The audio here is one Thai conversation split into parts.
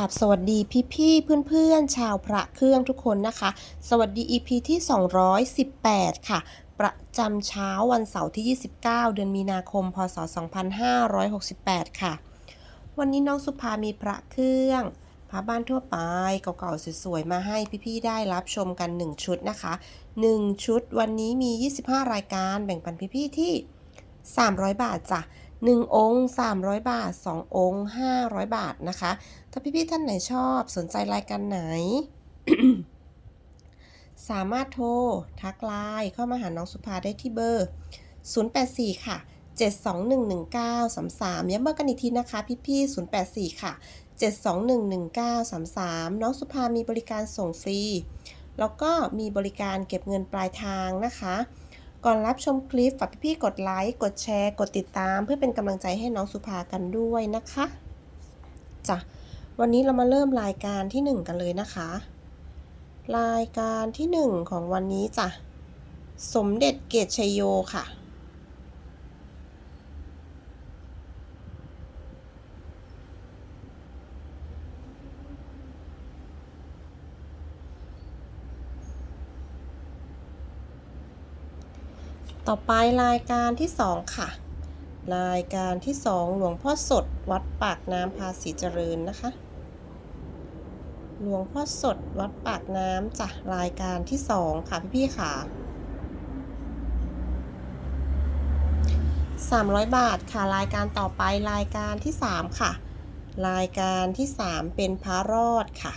กราบสวัสดีพี่พี่ๆเพื่อนๆชาวพระเครื่องทุกคนนะคะ สวัสดี EP ที่ 218 ค่ะ ประจำเช้าวันเสาร์ที่ 29 เดือนมีนาคม พศ 2568 ค่ะ วันนี้น้องสุภามีพระเครื่องพระบ้านทั่วไปเก่าๆสวยๆมาให้พี่ๆได้รับชมกัน 1 ชุดนะคะ 1 ชุดวันนี้มี 25 รายการแบ่งปันพี่ๆที่ 300 บาทจ้ะ 1 องค์ 300 บาท 2 องค์ 500 บาทนะคะ ถ้าพี่ๆท่านไหนชอบสนใจรายการไหน สามารถโทร ทักไลน์เข้ามาหาน้องสุภาได้ที่เบอร์ 084 ค่ะ 7211933 ย้ำเบอร์กันอีกทีนะคะพี่ๆ084 ค่ะ 7211933 น้องสุภามีบริการส่งฟรี แล้วก็มีบริการเก็บเงินปลายทางนะคะ ก่อนรับชมคลิปฝากพี่ๆกดไลค์ กดแชร์ กดติดตาม เพื่อเป็นกำลังใจให้น้องสุภากันด้วยนะคะจ้ะวันนี้เรามาเริ่มรายการที่ 1 กันเลยนะคะ รายการที่ 1 ของวันนี้จ้ะสมเด็จเกตชยโยค่ะ ต่อไปรายการที่ 2 ค่ะ รายการที่ 2 หลวงพ่อสดวัดปากน้ำภาษีเจริญนะคะ หลวงพ่อสดวัดปากน้ำจ้ะรายการที่ 2 ค่ะพี่ๆค่ะ 300 บาทค่ะรายการต่อไปรายการที่ 3 ค่ะ รายการที่ 3 เป็นพระรอดค่ะ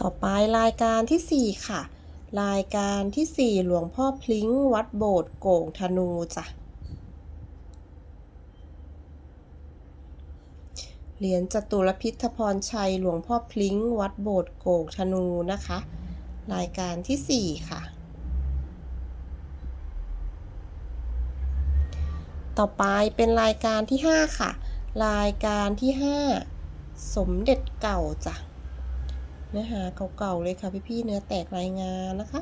ต่อไปรายการที่ 4 ค่ะ รายการที่ 4 หลวงพ่อพลิ้งวัดโบสถ์โก่งธนูจ้ะเหรียญจตุรพิทพรชัยหลวงพ่อพลิ้งวัดโบสถ์โก่งธนูนะคะ รายการที่ 4 ค่ะ ต่อไปเป็นรายการที่ 5 ค่ะ รายการที่ 5 สมเด็จเก่าจ้ะ เนื้อหาเก่าๆเลยค่ะพี่ๆเนื้อแตกรายงานนะคะ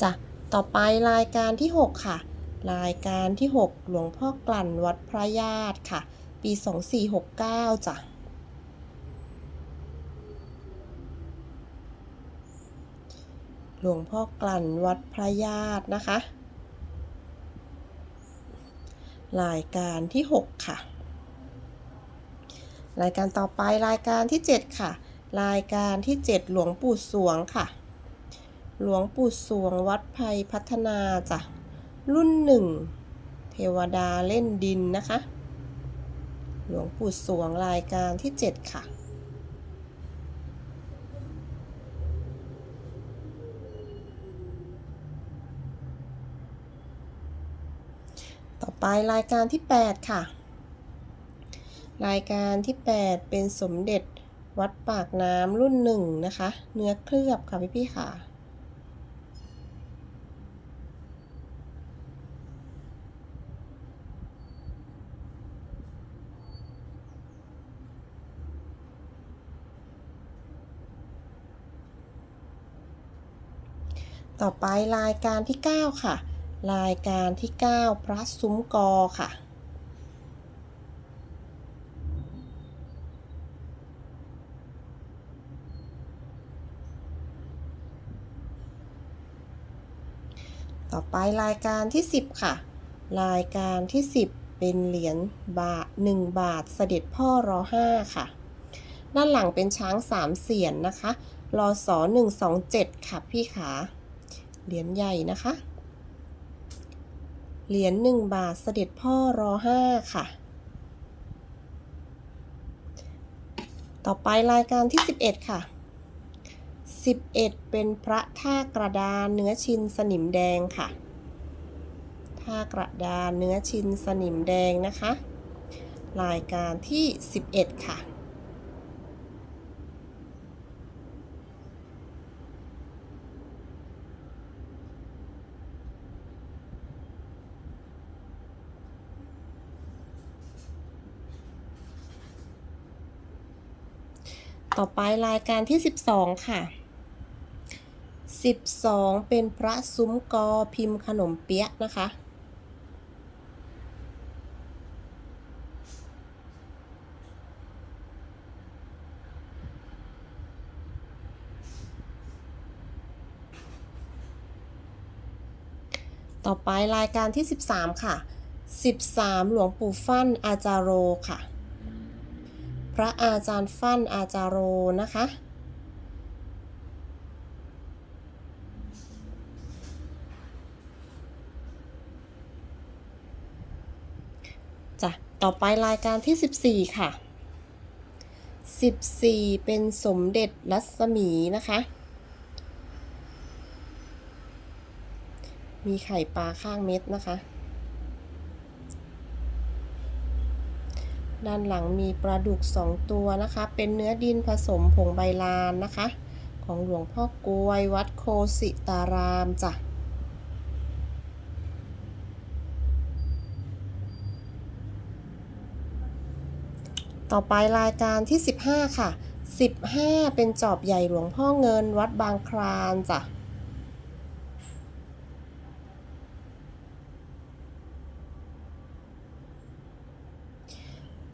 จ้ะต่อไปรายการที่ 6 ค่ะ รายการที่ 6 หลวงพ่อกลั่นวัดพระญาติค่ะ ปี 2469จ้ะ หลวงพ่อกลั่นวัดพระญาตินะคะ รายการที่ 6 ค่ะ รายการต่อไปรายการที่ 7 ค่ะ รายการที่ 7 หลวงปู่สวงค่ะ หลวงปู่สวงวัดไพยพัฒนาจ้ะ รุ่นหนึ่งเทวดาเล่นดินนะคะ หลวงปู่สวงรายการที่ 7 ค่ะ ต่อไปรายการที่ 8 ค่ะ รายการที่ 8 เป็นสมเด็จวัดปากน้ำรุ่นหนึ่งนะคะ เนื้อเคลือบค่ะพี่พี่ค่ะ ต่อไปรายการที่ 9 ค่ะ รายการที่ 9 พระซุ้มกอค่ะ ต่อไปรายการที่ 10 ค่ะ รายการที่ 10 เป็นเหรียญบาท 1 บาทเสด็จพ่อรอ5ค่ะ ด้านหลังเป็นช้างสามเสียนนะคะรอสอ127 ค่ะพี่ขา เหรียญใหญ่นะคะ เหรียญ1บาทเสด็จพ่อรอ5ค่ะ ต่อไปรายการที่ 11 ค่ะ 11 เป็นพระท่ากระดานเนื้อชินสนิมแดงค่ะผ้ากระดานเนื้อชินสนิมแดงนะคะ รายการที่ 11 ค่ะ ต่อไปรายการที่ 12 ค่ะ 12 เป็นพระซุ้มกอพิมพ์ขนมเปี๊ยะนะคะต่อไปรายการที่ 13 ค่ะ 13 หลวงปู่ฟั่นอาจารโรค่ะ พระอาจารย์ฟั่นอาจารโรนะคะ จ้ะ ต่อไปรายการที่ 14 ค่ะ 14 เป็นสมเด็จรัศมีนะคะ มีไข่ปลาข้างเม็ดนะคะ ด้านหลังมีปลาดุกสองตัวนะคะ เป็นเนื้อดินผสมผงใบลานนะคะ ของหลวงพ่อกวย วัดโคสิตารามจ้ะต่อไปรายการที่ 15 ค่ะ 15 เป็นจอบใหญ่หลวงพ่อเงินวัดบางคลานจ้ะ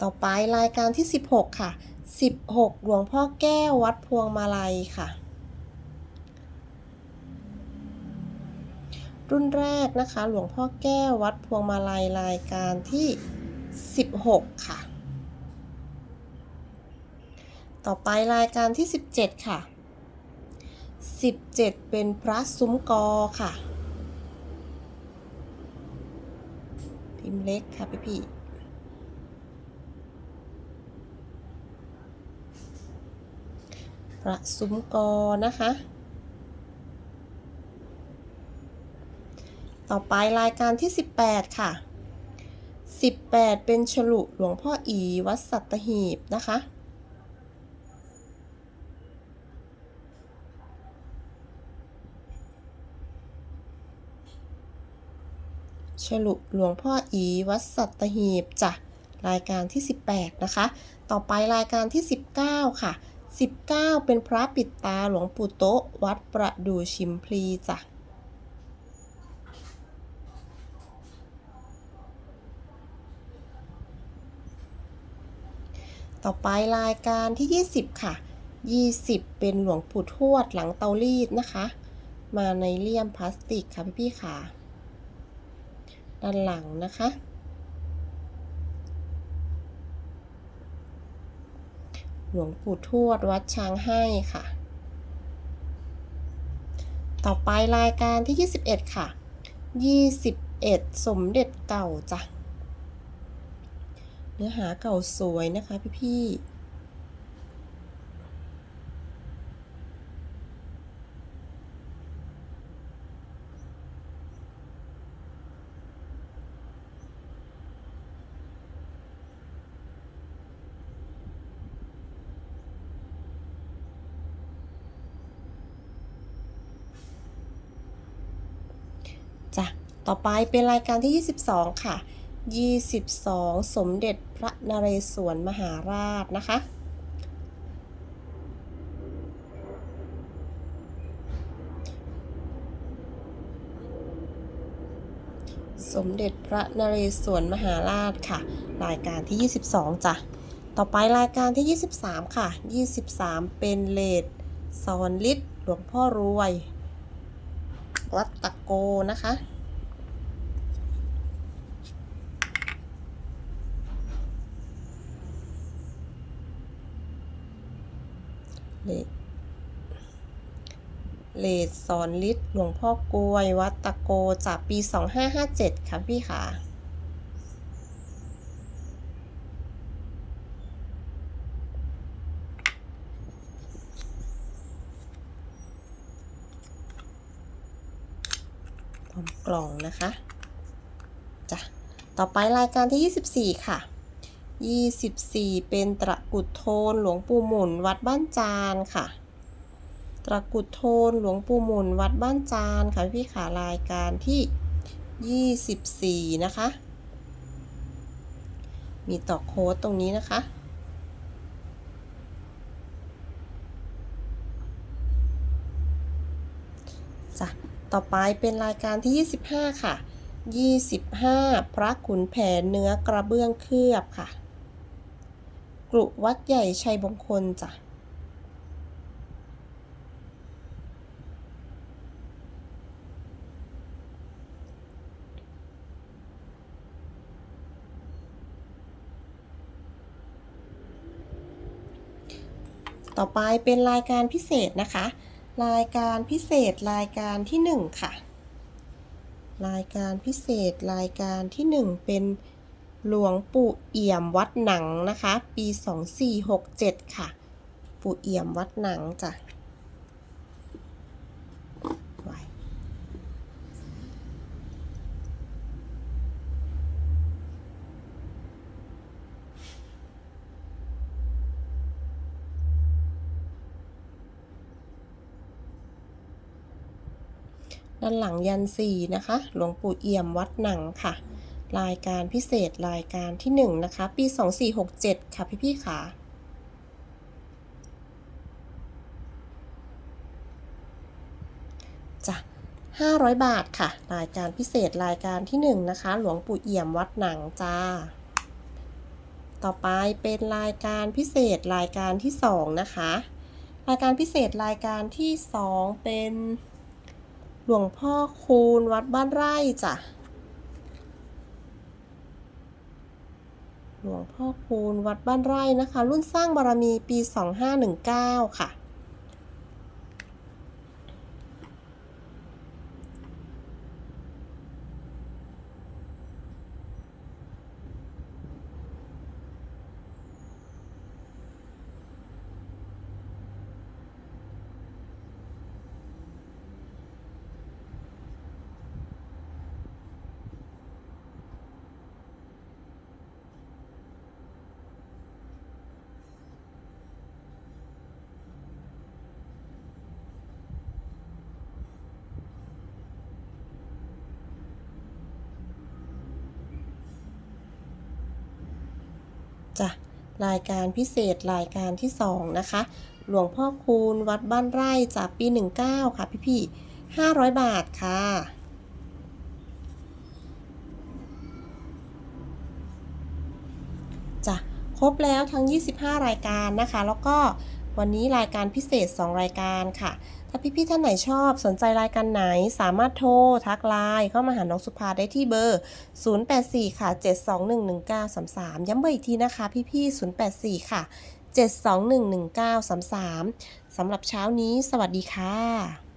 ต่อไปรายการที่ 16 ค่ะ 16 หลวงพ่อแก้ววัดพวงมาลัยค่ะ รุ่นแรกนะคะ หลวงพ่อแก้ววัดพวงมาลัยรายการที่ 16 ค่ะ ต่อไปรายการที่ 17 ค่ะ 17 เป็นพระซุ้มกอค่ะพิมพ์เล็กค่ะพี่พี่ ระซุ้มกอนะคะ ต่อไปรายการที่ 18 ค่ะ 18 เป็นฉลุหลวงพ่ออีวัดสัตหีบนะคะ ฉลุหลวงพ่ออีวัดสัตหีบจ้ะรายการที่ 18 นะคะ ต่อไปรายการที่ 19 ค่ะ 19 เป็นพระปิดตาหลวงปู่โตะวัดประดูชิมพลีจ้ะต่อไปรายการที่ 20 ค่ะ 20 เป็นหลวงปู่ทวดหลังเตารีดนะคะ มาในเลี่ยมพลาสติกค่ะพี่ๆค่ะ ด้านหลังนะคะ หลวงปู่ทวดวัดช้างให้ค่ะ ต่อไปรายการที่ 21 ค่ะ 21 สมเด็จเก่าจ้ะ เนื้อหาเก่าสวยนะคะพี่ๆ จ้ะต่อไปเป็นรายการที่ 22 ค่ะ 22 สมเด็จพระนเรศวรมหาราชนะคะสมเด็จพระนเรศวรมหาราชค่ะ รายการที่ 22จ้ะต่อไปรายการที่ 23 ค่ะ 23 เป็นเลดซอนลิศหลวงพ่อรวย วัดตะโกนะคะ เลดเลดสอนฤทธิ์หลวงพ่อกลวย วัดตะโกจากปี 2557 ค่ะพี่ค่ะ พร้อม กล่องนะคะต่อไปรายการที่ 24 ค่ะ 24 เป็นตระกุดโทนหลวงปู่หมุนวัดบ้านจานค่ะตระกุดโทนหลวงปู่หมุนวัดบ้านจานค่ะพี่ขารายการที่ 24 นะคะ มีต่อโค้ดตรงนี้นะคะ จ้ะ ต่อไปเป็นรายการที่ 25 ค่ะ 25 พระขุนแผนเนื้อกระเบื้องเคลือบค่ะ กรุวัดใหญ่ชัยมงคลจ้ะต่อไปเป็นรายการพิเศษนะคะ รายการพิเศษรายการที่ 1 ค่ะ รายการพิเศษรายการที่ 1 เป็นหลวงปู่เอี่ยมวัดหนังนะคะ ปี 2467 ค่ะ ปู่เอี่ยมวัดหนังจ้ะ ด้านหลังยันสีนะคะ หลวงปู่เอี่ยมวัดหนังค่ะ รายการพิเศษรายการที่1นะคะ ปี2467ค่ะพี่ๆค่ะจ้ะ500บาทค่ะ รายการพิเศษรายการที่1นะคะ หลวงปู่เอี่ยมวัดหนังจ้า ต่อไปเป็นรายการพิเศษรายการที่2นะคะ รายการพิเศษรายการที่2เป็น หลวงพ่อคูณวัดบ้านไร่จ้ะ หลวงพ่อคูณวัดบ้านไร่นะคะ รุ่นสร้างบารมีปี 2519 ค่ะ จ้ะรายการพิเศษรายการที่ 2 นะคะ หลวงพ่อคูณวัดบ้านไร่จากปี 19 ค่ะพี่พี่500 บาทค่ะ จ้ะ ครบแล้วทั้ง 25 รายการนะคะ แล้วก็ วันนี้รายการพิเศษ 2 รายการค่ะ ถ้าพี่ๆท่านไหนชอบสนใจรายการไหนสามารถโทร ทักไลน์เข้ามาหาน้องสุภาได้ที่เบอร์ 084 ค่ะ 7211933 ย้ำเบอร์อีกทีนะคะ พี่ๆ084 ค่ะ 7211933สำหรับเช้านี้ สวัสดีค่ะ